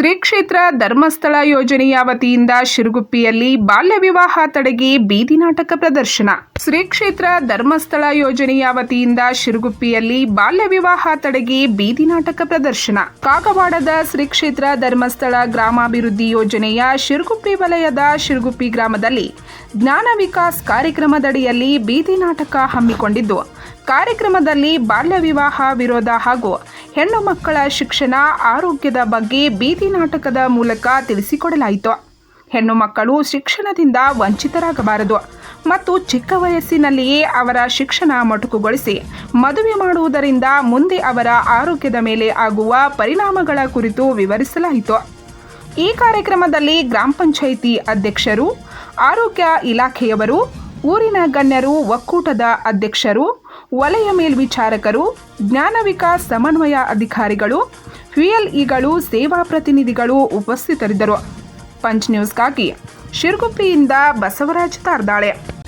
ಶ್ರೀ ಕ್ಷೇತ್ರ ಧರ್ಮಸ್ಥಳ ಯೋಜನೆಯ ವತಿಯಿಂದ ಶಿರುಗುಪ್ಪಿಯಲ್ಲಿ ಬಾಲ್ಯ ವಿವಾಹ ತಡೆಗೆ ಬೀದಿ ನಾಟಕ ಪ್ರದರ್ಶನ. ಶ್ರೀ ಕ್ಷೇತ್ರ ಧರ್ಮಸ್ಥಳ ಯೋಜನೆಯ ವತಿಯಿಂದ ಶಿರುಗುಪ್ಪಿಯಲ್ಲಿ ಬಾಲ್ಯ ವಿವಾಹ ತಡೆಗೆ ಬೀದಿ ನಾಟಕ ಪ್ರದರ್ಶನ. ಕಾಗವಾಡದ ಶ್ರೀ ಕ್ಷೇತ್ರ ಧರ್ಮಸ್ಥಳ ಗ್ರಾಮಾಭಿವೃದ್ಧಿ ಯೋಜನೆಯ ಶಿರುಗುಪ್ಪಿ ವಲಯದ ಶಿರುಗುಪ್ಪಿ ಗ್ರಾಮದಲ್ಲಿ ಜ್ಞಾನ ವಿಕಾಸ್ ಕಾರ್ಯಕ್ರಮದಡಿಯಲ್ಲಿ ಬೀದಿ ನಾಟಕ ಹಮ್ಮಿಕೊಂಡಿದ್ದು. ಕಾರ್ಯಕ್ರಮದಲ್ಲಿ ಬಾಲ್ಯ ವಿವಾಹ ವಿರೋಧ ಹಾಗೂ ಹೆಣ್ಣು ಮಕ್ಕಳ ಶಿಕ್ಷಣ, ಆರೋಗ್ಯದ ಬಗ್ಗೆ ಬೀದಿ ನಾಟಕದ ಮೂಲಕ ತಿಳಿಸಿಕೊಡಲಾಯಿತು. ಹೆಣ್ಣು ಮಕ್ಕಳು ಶಿಕ್ಷಣದಿಂದ ವಂಚಿತರಾಗಬಾರದು ಮತ್ತು ಚಿಕ್ಕ ವಯಸ್ಸಿನಲ್ಲಿಯೇ ಅವರ ಶಿಕ್ಷಣ ಮೊಟಕುಗೊಳಿಸಿ ಮದುವೆ ಮಾಡುವುದರಿಂದ ಮುಂದೆ ಅವರ ಆರೋಗ್ಯದ ಮೇಲೆ ಆಗುವ ಪರಿಣಾಮಗಳ ಕುರಿತು ವಿವರಿಸಲಾಯಿತು. ಈ ಕಾರ್ಯಕ್ರಮದಲ್ಲಿ ಗ್ರಾಮ ಪಂಚಾಯಿತಿ ಅಧ್ಯಕ್ಷರು, ಆರೋಗ್ಯ ಇಲಾಖೆಯವರು, ಊರಿನ ಗಣ್ಯರು, ಒಕ್ಕೂಟದ ಅಧ್ಯಕ್ಷರು ವಲಯ ಮೇಲ್ವಿಚಾರಕರು, ಜ್ಞಾನ ವಿಕಾಸ್ ಸಮನ್ವಯ ಅಧಿಕಾರಿಗಳು ಇಗಳು ಸೇವಾ ಪ್ರತಿನಿಧಿಗಳು ಉಪಸ್ಥಿತರಿದ್ದರು. ಪಂಚ್ ನ್ಯೂಸ್ಗಾಗಿ ಶಿರ್ಗುಪ್ಪಿಯಿಂದ ಬಸವರಾಜ್ ತಾರ್ದಾಳೆ.